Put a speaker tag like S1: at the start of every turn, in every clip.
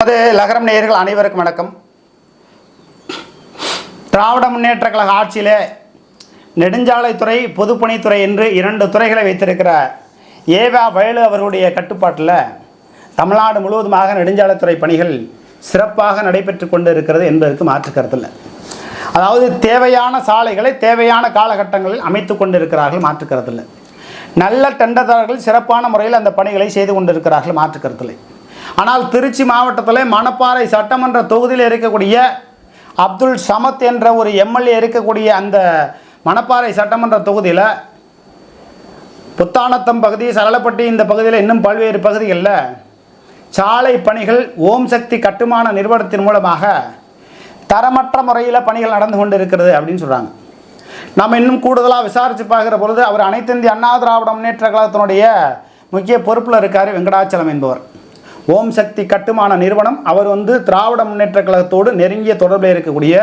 S1: நமது லகரம் நேயர்கள் அனைவருக்கும் வணக்கம். திராவிட முன்னேற்ற கழக ஆட்சியிலே நெடுஞ்சாலைத்துறை பொதுப்பணித்துறை என்று இரண்டு துறைகளை வைத்திருக்கிற ஏவா வயலு அவர்களுடைய கட்டுப்பாட்டில் தமிழ்நாடு முழுவதுமாக நெடுஞ்சாலைத்துறை பணிகள் சிறப்பாக நடைபெற்று கொண்டு இருக்கிறது என்பதற்கு மாற்று கருத்தில்லை அதாவது தேவையான சாலைகளை தேவையான காலகட்டங்களில் அமைத்து கொண்டிருக்கிறார்கள் மாற்று கருத்தில்லை நல்ல டெண்டர்தாரர்கள் சிறப்பான முறையில் அந்த பணிகளை செய்து கொண்டிருக்கிறார்கள் மாற்று கருத்தில்லை ஆனால் திருச்சி மாவட்டத்தில் மணப்பாறை சட்டமன்ற தொகுதியில் இருக்கக்கூடிய அப்துல் சமத் என்ற ஒரு எம்எல்ஏ இருக்கக்கூடிய அந்த மணப்பாறை சட்டமன்ற தொகுதியில் புத்தானத்தம் பகுதி சரளப்பட்டி இந்த பகுதியில் இன்னும் பல்வேறு பகுதிகளில் சாலை பணிகள் ஓம் சக்தி கட்டுமான நிறுவனத்தின் மூலமாக தரமற்ற முறையில் பணிகள் நடந்து கொண்டு இருக்கிறது அப்படின்னு சொல்கிறாங்க நம்ம இன்னும் கூடுதலாக விசாரித்து பார்க்குற பொழுது அவர் அனைத்து இந்திய அண்ணா திராவிட முன்னேற்ற கழகத்தினுடைய முக்கிய பொறுப்பில் இருக்கார் வெங்கடாச்சலம் என்பவர். ஓம் சக்தி கட்டுமான நிறுவனம் அவர் வந்து திராவிட முன்னேற்ற கழகத்தோடு நெருங்கிய தொடர்பில் இருக்கக்கூடிய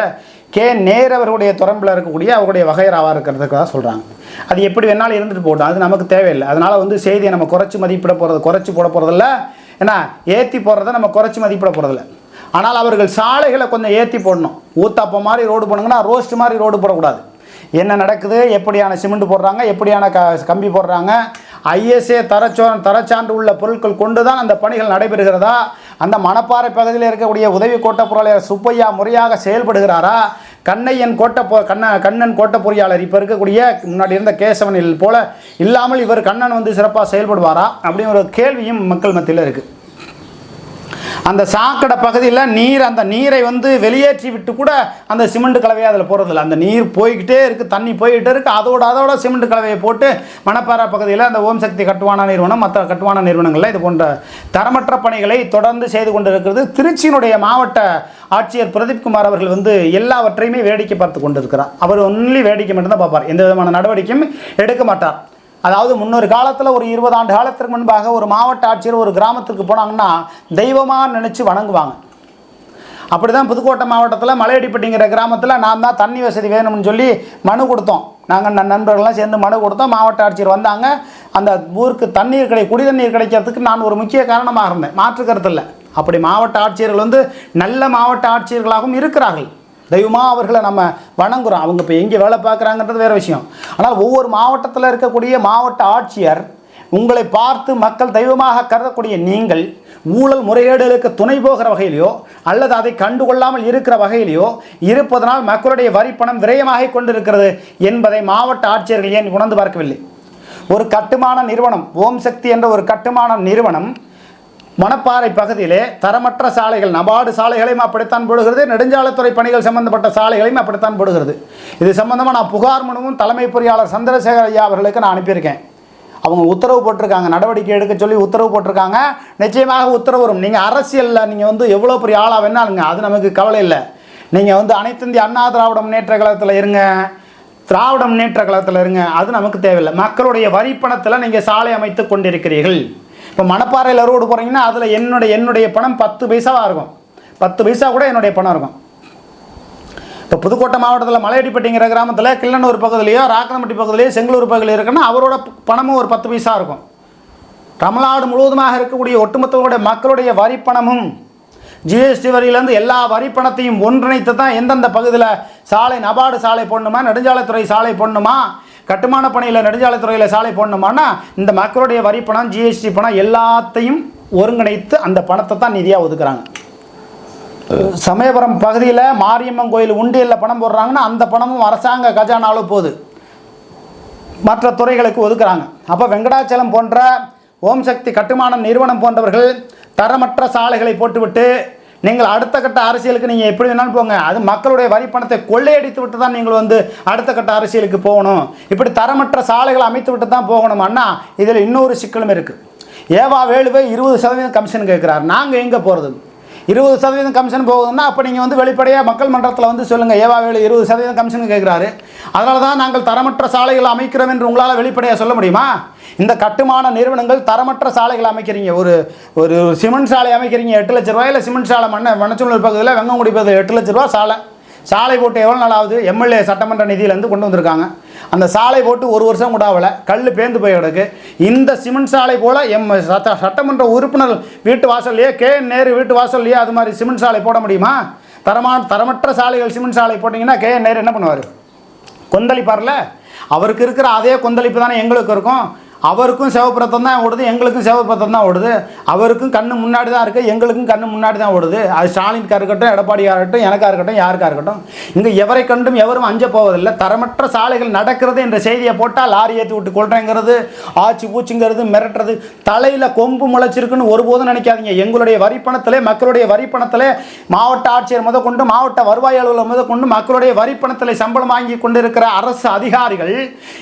S1: கே. நேர் அவர்களுடைய தொடர்பில் இருக்கக்கூடிய அவருடைய வகையராவாக இருக்கிறதுக்காக சொல்கிறாங்க அது எப்படி வேணாலும் இருந்துட்டு போட்டோம் அது நமக்கு தேவையில்லை. அதனால் வந்து செய்தியை நம்ம குறைச்சி மதிப்பிட போகிறது குறைச்சி போட போகிறதில்ல ஏன்னா ஏற்றி போடுறத நம்ம குறைச்சி மதிப்பிட போகிறதில்ல ஆனால் அவர்கள் சாலைகளை கொஞ்சம் ஏற்றி போடணும். ஊத்தாப்ப மாதிரி ரோடு போடுங்கன்னா ரோஸ்ட் மாதிரி ரோடு போடக்கூடாது. என்ன நடக்குது? எப்படியான சிமெண்ட் போடுறாங்க? எப்படியான க கம்பி போடுறாங்க? ஐஎஸ்ஏ தரச்சோ தரச்சான்று உள்ள பொருட்கள் கொண்டு தான் அந்த பணிகள் நடைபெறுகிறதா? அந்த மணப்பாறை பகுதியில் இருக்கக்கூடிய உதவி கோட்ட பொருளாளர் சுப்பையா முறையாக செயல்படுகிறாரா? கண்ணையன் கோட்ட பொ கண்ண கண்ணன் கோட்ட பொறியாளர் இப்போ இருக்கக்கூடிய முன்னாடி இருந்த கேசவனில் போல இல்லாமல் இவர் கண்ணன் வந்து சிறப்பாக செயல்படுவாரா? அப்படிங்கிற ஒரு கேள்வியும் மக்கள் மத்தியில் இருக்குது அந்த சாக்கடை பகுதியில் நீர் அந்த நீரை வந்து வெளியேற்றி விட்டு கூட அந்த சிமெண்ட் கலவையை அதில் போடுறதில்ல அந்த நீர் போய்கிட்டே இருக்குது தண்ணி போய்கிட்டே இருக்குது அதோட அதோட சிமெண்ட் கலவையை போட்டு மணப்பாறை பகுதியில் அந்த ஓம் சக்தி கட்டுமான நிறுவனம் மற்ற கட்டுமான நிறுவனங்களில் இது போன்ற தரமற்ற பணிகளை தொடர்ந்து செய்து கொண்டிருக்கிறது. திருச்சியினுடைய மாவட்ட ஆட்சியர் பிரதீப் குமார் அவர்கள் வந்து எல்லாவற்றையுமே வேடிக்கை பார்த்து கொண்டிருக்கிறார். அவர் ஒன்லி வேடிக்கை மட்டும்தான் பார்ப்பார். எந்த விதமான நடவடிக்கையும் எடுக்க மாட்டார். அதாவது முன்னொரு காலத்தில் ஒரு இருபது ஆண்டு காலத்திற்கு முன்பாக ஒரு மாவட்ட ஆட்சியர் ஒரு கிராமத்திற்கு போனாங்கன்னா தெய்வமாக நினச்சி வணங்குவாங்க. அப்படி தான் புதுக்கோட்டை மாவட்டத்தில் மலையடிப்பட்டிங்கிற கிராமத்தில் நான் தான் தண்ணி வசதி வேணும்னு சொல்லி மனு கொடுத்தோம். நாங்கள் நன் நண்பர்கள்லாம் சேர்ந்து மனு கொடுத்தோம். மாவட்ட ஆட்சியர் வந்தாங்க. அந்த ஊருக்கு தண்ணீர் கிடை குடி தண்ணீர் கிடைக்கிறதுக்கு நான் ஒரு முக்கிய காரணமாக இருந்தேன். மாற்று இல்லை. அப்படி மாவட்ட ஆட்சியர்கள் வந்து நல்ல மாவட்ட ஆட்சியர்களாகவும் இருக்கிறார்கள். தெய்வமாக அவர்களை நம்ம வணங்குறோம். அவங்க இப்போ எங்கே வேலை பார்க்குறாங்கன்றது வேறு விஷயம். ஆனால் ஒவ்வொரு மாவட்டத்தில் இருக்கக்கூடிய மாவட்ட ஆட்சியர் உங்களை பார்த்து மக்கள் தெய்வமாக கருதக்கூடிய நீங்கள் ஊழல் முறையீடுகளுக்கு துணை போகிற வகையிலையோ அல்லது அதை கண்டுகொள்ளாமல் இருக்கிற வகையிலையோ இருப்பதனால் மக்களுடைய வரிப்பணம் விரயமாகி கொண்டிருக்கிறது என்பதை மாவட்ட ஆட்சியர்கள் ஏன் உணர்ந்து பார்க்கவில்லை? ஒரு கட்டுமான நிறுவனம் ஓம் சக்தி என்ற ஒரு கட்டுமான நிறுவனம் மணப்பாறை பகுதியிலே தரமற்ற சாலைகள் நபார்டு சாலைகளையும் அப்படித்தான் போடுகிறது நெடுஞ்சாலைத்துறை பணிகள் சம்பந்தப்பட்ட சாலைகளையும் அப்படித்தான் போடுகிறது. இது சம்பந்தமாக நான் புகார் மனுவும் தலைமை பொறியாளர் சந்திரசேகர் ஐயா அவர்களுக்கு நான் அனுப்பியிருக்கேன். அவங்க உத்தரவு போட்டிருக்காங்க நடவடிக்கை எடுக்க சொல்லி உத்தரவு போட்டிருக்காங்க. நிச்சயமாக உத்தரவு வரும். நீங்கள் அரசியலில் நீங்கள் வந்து எவ்வளோ பெரிய ஆளாக வேணாலுங்க அது நமக்கு கவலை இல்லை. நீங்கள் வந்து அனைத்து இந்திய அண்ணா திராவிட முன்னேற்ற கழகத்தில் இருங்க. திராவிட முன்னேற்ற கழகத்தில் இருங்க அது நமக்கு தேவையில்லை. மக்களுடைய வரிப்பணத்தில் நீங்கள் சாலை அமைத்து கொண்டிருக்கிறீர்கள். இப்போ மணப்பாறையில் ரோடு போகிறீங்கன்னா அதில் என்னுடைய என்னுடைய பணம் பத்து பைசாவாக இருக்கும். பத்து பைசா கூட என்னுடைய பணம் இருக்கும். இப்போ புதுக்கோட்டை மாவட்டத்தில் மலையடிப்பட்டிங்கிற கிராமத்தில் கிள்ளனூர் பகுதியிலையோ ராக்கனம்பட்டி பகுதியிலையோ செங்கலூர் பகுதியில் இருக்குன்னா அவரோட பணமும் ஒரு பத்து பைசா இருக்கும். தமிழ்நாடு முழுவதுமாக இருக்கக்கூடிய ஒட்டுமொத்தங்களுடைய மக்களுடைய வரி பணமும் ஜிஎஸ்டி வரியிலேருந்து எல்லா வரி பணத்தையும் ஒன்றிணைத்து தான் எந்தெந்த பகுதியில் சாலை நபார்டு சாலை போடணுமா நெடுஞ்சாலைத்துறை சாலை போடணுமா கட்டுமான பணியில் நெடுஞ்சாலைத்துறையில் சாலை போடணுமானா இந்த மக்களுடைய வரி பணம் ஜிஎஸ்டி பணம் எல்லாத்தையும் ஒருங்கிணைத்து அந்த பணத்தை தான் நிதியாக ஒதுக்குறாங்க. சமயபுரம் பகுதியில் மாரியம்மன் கோயில் உண்டியலில் பணம் போடுறாங்கன்னா அந்த பணமும் அரசாங்க கஜானாலும் போகுது. மற்ற துறைகளுக்கு ஒதுக்குறாங்க. அப்போ வெங்கடாச்சலம் போன்ற ஓம் சக்தி கட்டுமான நிறுவனம் போன்றவர்கள் தரமற்ற சாலைகளை போட்டுவிட்டு நீங்கள் அடுத்த கட்ட அரசியலுக்கு நீங்கள் எப்படி வேணாலும் போங்க. அது மக்களுடைய வரி பணத்தை கொள்ளையடித்து விட்டு தான் நீங்கள் வந்து அடுத்த கட்ட அரசியலுக்கு போகணும். இப்படி தரமற்ற சாலைகளை அமைத்து விட்டு தான் போகணும். அண்ணா இதில் இன்னொரு சிக்கலும் இருக்குது ஏவா வேலுவை இருபது சதவீதம் கமிஷன் கேட்குறாரு. நாங்கள் எங்கே போகிறது இருபது சதவீதம் கமிஷன் போகுதுன்னா அப்போ நீங்கள் வந்து வெளிப்படையாக மக்கள் மன்றத்தில் வந்து சொல்லுங்கள் ஏவாவேலு இருபது சதவீதம் கமிஷன் கேட்குறாரு அதனால தான் நாங்கள் தரமற்ற சாலைகள் அமைக்கிறோம் என்று உங்களால் வெளிப்படையாக சொல்ல முடியுமா? இந்த கட்டுமான நிறுவனங்கள் தரமற்ற சாலைகள் அமைக்கிறீங்க. ஒரு ஒரு சிமெண்ட் சாலை அமைக்கிறீங்க எட்டு லட்ச ரூபாயில் சிமெண்ட் சாலை மண்ண மணச்சூழல் பகுதியில் வெங்கம் குடிப்பது எட்டு லட்ச ரூபா சாலை. சாலை போட்டு எவ்வளோ நாள் ஆகுது? எம்எல்ஏ சட்டமன்ற நிதியிலேருந்து கொண்டு வந்திருக்காங்க. அந்த சாலை போட்டு ஒரு வருஷம் கூட ஆகலை. கல் பேந்து போய் கிடக்கு. இந்த சிமெண்ட் சாலை போல் எம் சட்ட சட்டமன்ற உறுப்பினர் வீட்டு வாசல்லையே கே என் நேரு வீட்டு வாசல்லையே அது மாதிரி சிமெண்ட் சாலை போட முடியுமா? தரமான தரமற்ற சாலைகள் சிமெண்ட் சாலை போட்டிங்கன்னா கே என் நேரு என்ன பண்ணுவார்? கொந்தளிப்பார்ல? அவருக்கு இருக்கிற அதே கொந்தளிப்பு தானே எங்களுக்கு இருக்கும். அவருக்கும் சிவப்புரத்தம் தான் ஓடுது எங்களுக்கும் சிவப்புரத்தம் தான் ஓடுது. அவருக்கும் கண்ணு முன்னாடி தான் இருக்குது எங்களுக்கும் கண்ணு முன்னாடி தான் ஓடுது. அது ஸ்டாலினுக்காக இருக்கட்டும் எடப்பாடியாக இருக்கட்டும் எனக்காக இருக்கட்டும் யாருக்காக இருக்கட்டும். இங்கே எவரை கண்டும் எவரும் அஞ்ச போவதில்லை. தரமற்ற சாலைகள் நடக்கிறது என்ற செய்தியை போட்டால் லாரி ஏற்றி விட்டு கொள்றேங்கிறது ஆச்சு பூச்சிங்கிறது மிரட்டுறது தலையில் கொம்பு முளைச்சிருக்குன்னு ஒருபோதும் நினைக்காதீங்க. எங்களுடைய வரிப்பணத்திலே மக்களுடைய வரிப்பணத்திலே மாவட்ட ஆட்சியர் முத கொண்டு மாவட்ட வருவாய் அலுவலர் முத கொண்டு மக்களுடைய வரிப்பணத்தில் சம்பளம் வாங்கி கொண்டிருக்கிற அரசு அதிகாரிகள்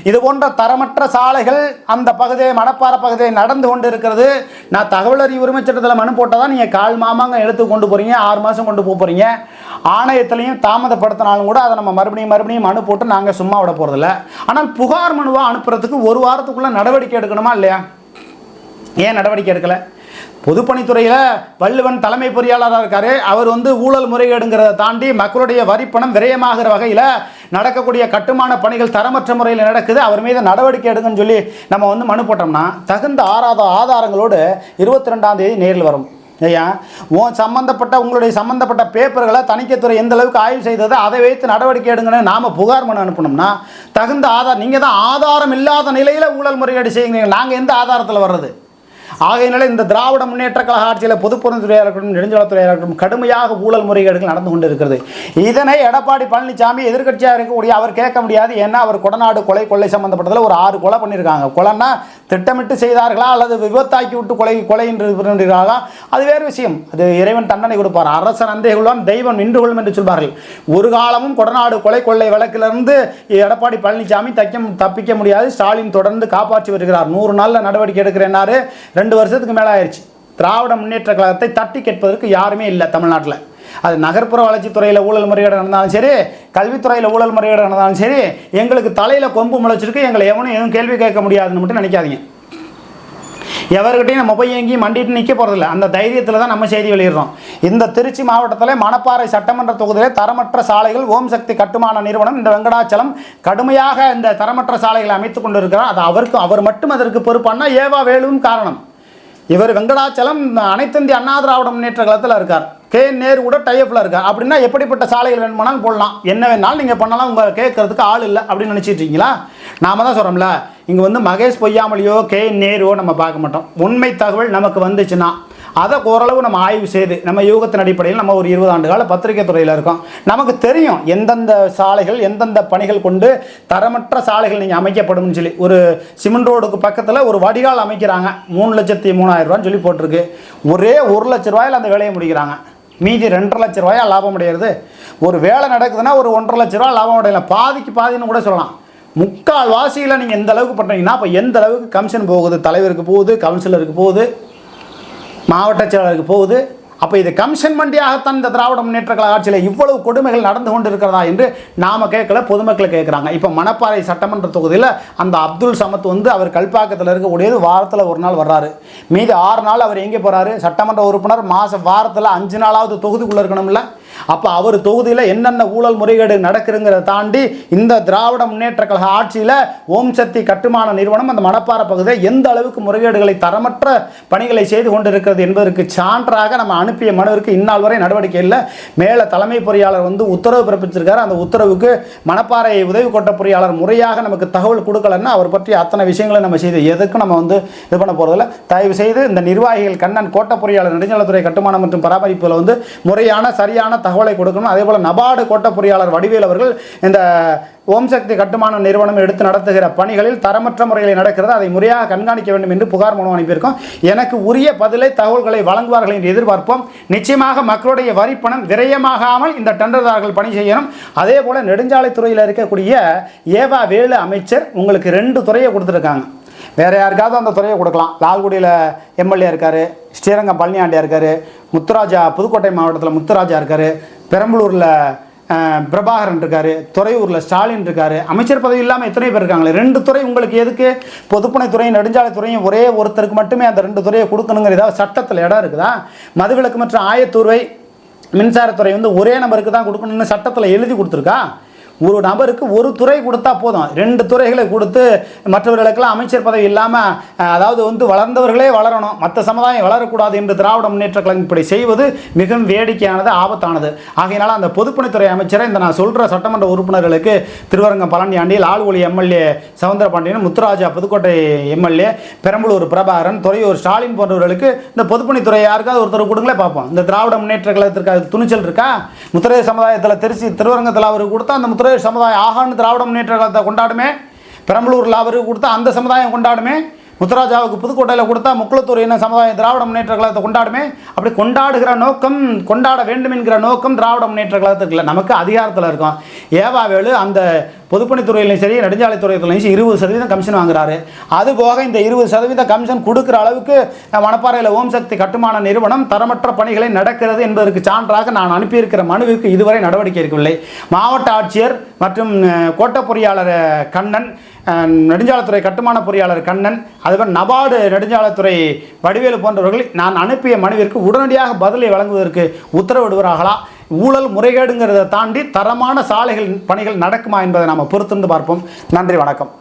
S1: இது போன்ற தரமற்ற சாலைகள் அந்த பகுதியை மணப்பாறை பகுதியை நடந்து கொண்டு இருக்கிறது நான் தகவல் அறிவு உரிமை சட்டத்தில் மனு போட்டால் தான் நீங்கள் கால் மாமாங்க எடுத்து கொண்டு போகிறீங்க ஆறு மாதம் கொண்டு போக போகிறீங்க ஆணையத்திலையும் தாமதப்படுத்தினாலும் கூட அதை நம்ம மறுபடியும் மறுபடியும் மனு போட்டு நாங்கள் சும்மா விட போகிறதில்ல ஆனால் புகார் மனுவாக அனுப்புறதுக்கு ஒரு வாரத்துக்குள்ளே நடவடிக்கை எடுக்கணுமா இல்லையா? ஏன் நடவடிக்கை எடுக்கலை? பொதுப்பணித்துறையில் வள்ளுவன் தலைமை பொறியாளராக இருக்காரு. அவர் வந்து ஊழல் முறைகேடுங்கிறத தாண்டி மக்களுடைய வரிப்பணம் விரயமாகிற வகையில் நடக்கக்கூடிய கட்டுமான பணிகள் தரமற்ற முறையில் நடக்குது. அவர் மீது நடவடிக்கை எடுங்கன்னு சொல்லி நம்ம வந்து மனு போட்டோம்னா தகுந்த ஆராத ஆதாரங்களோடு இருபத்தி ரெண்டாம் தேதி நேரில் வரும். ஐயா உன் சம்மந்தப்பட்ட உங்களுடைய சம்மந்தப்பட்ட பேப்பர்களை தணிக்கைத்துறை எந்த அளவுக்கு ஆய்வு செய்தது அதை வைத்து நடவடிக்கை எடுங்கன்னு நாம் புகார் மனு அனுப்பணும்னா தகுந்த ஆதாரம் நீங்கள் தான் ஆதாரம் இல்லாத நிலையில் ஊழல் முறைகேடு செய்யுங்க நாங்கள் எந்த ஆதாரத்தில் வர்றது? ஆகையினால இந்த திராவிட முன்னேற்ற கழக ஆட்சியில் பொதுப்பொருந்துறையாக இருக்கட்டும் நெடுஞ்சாலத்துறையாக இருக்கட்டும் கடுமையாக ஊழல் முறைகேடுகள் நடந்து கொண்டு இருக்கிறது இதனை எடப்பாடி பழனிசாமி எதிர்கட்சியாக இருக்கக்கூடிய அவர் கேட்க முடியாது. ஏன்னா அவர் கொடநாடு கொலை கொள்ளை சம்பந்தப்பட்டதில் ஒரு ஆறு கொலை பண்ணியிருக்காங்க கொலைன்னா திட்டமிட்டு செய்தார்களா அல்லது விபத்தாக்கி விட்டு கொலை கொலை என்று அது வேறு விஷயம். அது இறைவன் தண்டனை கொடுப்பார். அரசன் அந்தை தெய்வம் நின்று கொள்ளும் என்று சொல்வார்கள். ஒரு காலமும் கொடநாடு கொலை கொள்ளை வழக்கிலிருந்து எடப்பாடி பழனிசாமி தக்க தப்பிக்க முடியாது. ஸ்டாலின் தொடர்ந்து காப்பாற்றி வருகிறார். நூறு நாளில் நடவடிக்கை எடுக்கிறேன்னாரு. ரெண்டு வருஷத்துக்கு மேலே ஆயிடுச்சு திராவிட முன்னேற்ற கழகத்தை தட்டி கேட்பதற்கு யாருமே இல்லை தமிழ்நாட்டில். அது நகர்ப்புற வளர்ச்சித்துறையில் ஊழல் முறைகேடு நடந்தாலும் சரி கல்வித்துறையில் ஊழல் முறைகேடு நடந்தாலும் சரி எங்களுக்கு தலையில் கொம்பு முளைச்சிருக்கு எங்களை எவனும் எதுவும் கேள்வி கேட்க முடியாதுன்னு மட்டும் நினைக்காதீங்க. எவர்கிட்டையும் நம்ம போய் எங்கேயும் மண்டிட்டு நிற்க போகிறதில்ல அந்த தைரியத்தில் தான் நம்ம செய்தி வெளியிடுறோம். இந்த திருச்சி மாவட்டத்தில் மணப்பாறை சட்டமன்ற தொகுதியில் தரமற்ற சாலைகள் ஓம் சக்தி கட்டுமான நிறுவனம் இந்த வெங்கடாச்சலம் கடுமையாக இந்த தரமற்ற சாலைகளை அமைத்து கொண்டு இருக்கிறார் அது அவருக்கும் அவர் மட்டும் அதற்கு பொறுப்பானா? ஏவா வேலுவும் காரணம். இவர் வெங்கடாச்சலம் அனைத்திந்திய அண்ணா திராவிட முன்னேற்ற காலத்தில் இருக்கார். கே நேரு கூட டைப்பில் இருக்கு? அப்படின்னா எப்படிப்பட்ட சாலைகள் வேணுமானாலும் போடலாம். என்ன வேணாலும் நீங்கள் பண்ணலாம். உங்கள் கேட்கறதுக்கு ஆள் இல்லை அப்படின்னு நினச்சிட்டு இருக்கீங்களா? நாம தான் சொல்கிறோம்ல இங்கே வந்து மகேஷ் பொய்யாமலையோ கே நேருவோ நம்ம பார்க்க மாட்டோம். உண்மை தகவல் நமக்கு வந்துச்சுன்னா அதை ஓரளவு நம்ம ஆய்வு செய்து நம்ம யூகத்தின் அடிப்படையில் நம்ம ஒரு இருபது ஆண்டு கால பத்திரிகை துறையில் இருக்கோம். நமக்கு தெரியும் எந்தெந்த சாலைகள் எந்தெந்த பணிகள் கொண்டு தரமற்ற சாலைகள் நீங்கள் அமைக்கப்படும்னு சொல்லி. ஒரு சிமெண்ட் ரோடுக்கு பக்கத்தில் ஒரு வடிகால் அமைக்கிறாங்க. மூணு லட்சத்தி மூணாயிரம் ரூபான்னு சொல்லி போட்டிருக்கு. ஒரே ஒரு லட்ச ரூபாயில் அந்த வேலையை முடிக்கிறாங்க. மீதி ரெண்டரை லட்ச ரூபாயா லாபம் அடையிறது? ஒரு வேலை நடக்குதுன்னா ஒரு ஒன்றரை லட்ச ரூபா லாபம் அடையலாம் பாதிக்கு பாதின்னு கூட சொல்லலாம். முக்கால் வாசியில் நீங்கள் எந்த அளவுக்கு பண்ணுறீங்கன்னா அப்போ எந்த அளவுக்கு கமிஷன் போகுது? தலைவருக்கு போகுது கவுன்சிலருக்கு போகுது மாவட்ட செயலருக்கு போகுது அப்போ இது கமிஷன் மண்டியாகத்தான் இந்த திராவிட முன்னேற்ற கழக ஆட்சியில் இவ்வளவு கொடுமைகள் நடந்து கொண்டு இருக்கிறதா என்று நாம கேட்கல பொதுமக்கள் கேட்குறாங்க. இப்போ மணப்பாறை சட்டமன்ற தொகுதியில் அந்த அப்துல் சமத் வந்து அவர் கல்பாக்கத்தில் இருக்கக்கூடியது வாரத்தில் ஒரு நாள் வர்றாரு. மீது ஆறு நாள் அவர் எங்கே போகிறாரு சட்டமன்ற உறுப்பினர் மாதம் வாரத்தில் அஞ்சு நாளாவது தொகுதிக்குள்ளே இருக்கணும்ல. அப்போ அவர் தொகுதியில் என்னென்ன ஊழல் முறைகேடு நடக்குதுங்கிறத தாண்டி இந்த திராவிட முன்னேற்ற கழக ஆட்சியில் ஓம் சக்தி கட்டுமான நிறுவனம் அந்த மணப்பாறை பகுதியில் எந்த அளவுக்கு முறைகேடுகளை தரமற்ற பணிகளை செய்து கொண்டிருக்கிறது என்பதற்கு சான்றாக நம்ம அனுப்பிய மனுவிற்கு இந்நாள் வரை நடவடிக்கை இல்லை. மேலே தலைமை பொறியாளர் வந்து உத்தரவு பிறப்பிச்சிருக்காரு. அந்த உத்தரவுக்கு மணப்பாறை உதவி கொட்ட பொறியாளர் முறையாக நமக்கு தகவல் கொடுக்கலன்னா அவர் பற்றி அத்தனை விஷயங்களை நம்ம செய்து எதுக்கும் நம்ம வந்து இது பண்ண போகிறதில்ல தயவு செய்து இந்த நிர்வாகிகள் கண்ணன் கோட்ட பொறியாளர் நெடுஞ்சாலைத்துறை கட்டுமானம் மற்றும் பராமரிப்பில் வந்து முறையான சரியான தகவலை கொடுக்கணும். அதே போல் நபார்டு கோட்ட பொறியாளர் வடிவேல் அவர்கள் இந்த ஓம் சக்தி கட்டுமான நிறுவனம் எடுத்து நடத்துகிற பணிகளில் தரமற்ற முறையில் நடக்கிறது. அதை முறையாக கண்காணிக்க வேண்டும் என்று புகார் மூலம் அனுப்பியிருக்கோம். எனக்கு உரிய பதிலை தகவல்களை வழங்குவார்கள் என்று எதிர்பார்ப்போம். நிச்சயமாக மக்களுடைய வரிப்பணம் விரயமாகாமல் இந்த டெண்டர்தாரர்கள் பணி செய்யணும். அதே போல் நெடுஞ்சாலைத்துறையில் இருக்கக்கூடிய ஏவா வேலு அமைச்சர் உங்களுக்கு ரெண்டு துறையை கொடுத்துருக்காங்க. வேறு யாருக்காவது அந்த துறையை கொடுக்கலாம். லால்குடியில் எம்எல்ஏ இருக்கார் ஸ்ரீரங்கம் பழனியாண்டியா இருக்கார் முத்துராஜா புதுக்கோட்டை மாவட்டத்தில் முத்துராஜா இருக்கார் பெரம்பலூரில் பிரபாகரன் இருக்கார் துறையூரில் ஸ்டாலின் இருக்கார் அமைச்சர் பதவி இல்லாமல் எத்தனை பேர் இருக்காங்களே? ரெண்டு துறை உங்களுக்கு எதுக்கு? பொதுப்பணித்துறையும் நெடுஞ்சாலைத்துறையும் ஒரே ஒருத்தருக்கு மட்டுமே அந்த ரெண்டு துறையை கொடுக்கணுங்கிற ஏதாவது சட்டத்தில் இடம் இருக்குதா? மதுவிலக்கு மற்றும் ஆயத்தூர்வை மின்சாரத்துறை வந்து ஒரே நபருக்கு தான் கொடுக்கணும்னு சட்டத்தில் எழுதி கொடுத்துருக்கா? ஒரு நபருக்கு ஒரு துறை கொடுத்தா போதும். ரெண்டு துறைகளை கொடுத்து மற்றவர்களுக்கெல்லாம் அமைச்சர் பதவி இல்லாமல் அதாவது வந்து வளர்ந்தவர்களே வளரணும். மற்ற சமுதாயம் வளரக்கூடாது என்று திராவிட முன்னேற்ற கழகம் இப்படி செய்வது மிகவும் வேடிக்கையானது ஆபத்தானது. ஆகையினால அந்த பொதுப்பணித்துறை அமைச்சரை இந்த நான் சொல்கிற சட்டமன்ற உறுப்பினர்களுக்கு திருவரங்கம் பழனியாண்டி லால்குடி எம்எல்ஏ சவுந்தரபாண்டியன் முத்துராஜா புதுக்கோட்டை எம்எல்ஏ பெரம்பலூர் பிரபாகரன் துறையூர் ஸ்டாலின் போன்றவர்களுக்கு இந்த பொதுப்பணித்துறை யாருக்காவது ஒருத்தர் கொடுங்களே பார்ப்போம். இந்த திராவிட முன்னேற்ற கழகத்திற்கு அது துணிச்சல் இருக்கா? முத்திரை சமுதாயத்தில் திருச்சி திருவரங்கத்தில் அவருக்கு கொடுத்தா அந்த முத்திரை சமுதாயம் ஆகான்னு திராவிட முன்னேற்ற காலத்தை கொண்டாடுமே. பெரம்பலூரில் அவருக்கு கொடுத்தா அந்த சமுதாயம் கொண்டாடுமே. முத்துராஜாவுக்கு புதுக்கோட்டையில் கொடுத்தா முக்குளத்தூர் என்ன சமுதாயம் திராவிட முன்னேற்ற கழகத்தை கொண்டாடுமே. அப்படி கொண்டாடுகிற நோக்கம் கொண்டாட வேண்டும் என்கிற நோக்கம் திராவிட முன்னேற்ற கழகத்துக்கு இல்லை. நமக்கு அதிகாரத்தில் இருக்கும். ஏவாவேலு அந்த பொதுப்பணித்துறையிலையும் சரி நெடுஞ்சாலைத்துறையிலையும் சரி இருபது சதவீதம் கமிஷன் வாங்குறாரு. அது போக இந்த இருபது சதவீத கமிஷன் கொடுக்குற அளவுக்கு மணப்பாறையில் ஓம் சக்தி கட்டுமான நிறுவனம் தரமற்ற பணிகளை நடக்கிறது என்பதற்கு சான்றாக நான் அனுப்பியிருக்கிற மனுவிற்கு இதுவரை நடவடிக்கை இருக்கவில்லை மாவட்ட ஆட்சியர் மற்றும் கோட்ட பொறியாளர் கண்ணன் நெடுஞ்சாலைத்துறை கட்டுமான பொறியாளர் கண்ணன் அதுபோல் நபார்டு நெடுஞ்சாலைத்துறை வடிவேலு போன்றவர்கள் நான் அனுப்பிய மனுவிற்கு உடனடியாக பதிலை வழங்குவதற்கு உத்தரவிடுவார்களா? ஊழல் முறைகேடுங்கிறத தாண்டி தரமான சாலைகள் பணிகள் நடக்குமா என்பதை நாம் பொறுத்திருந்து பார்ப்போம். நன்றி வணக்கம்.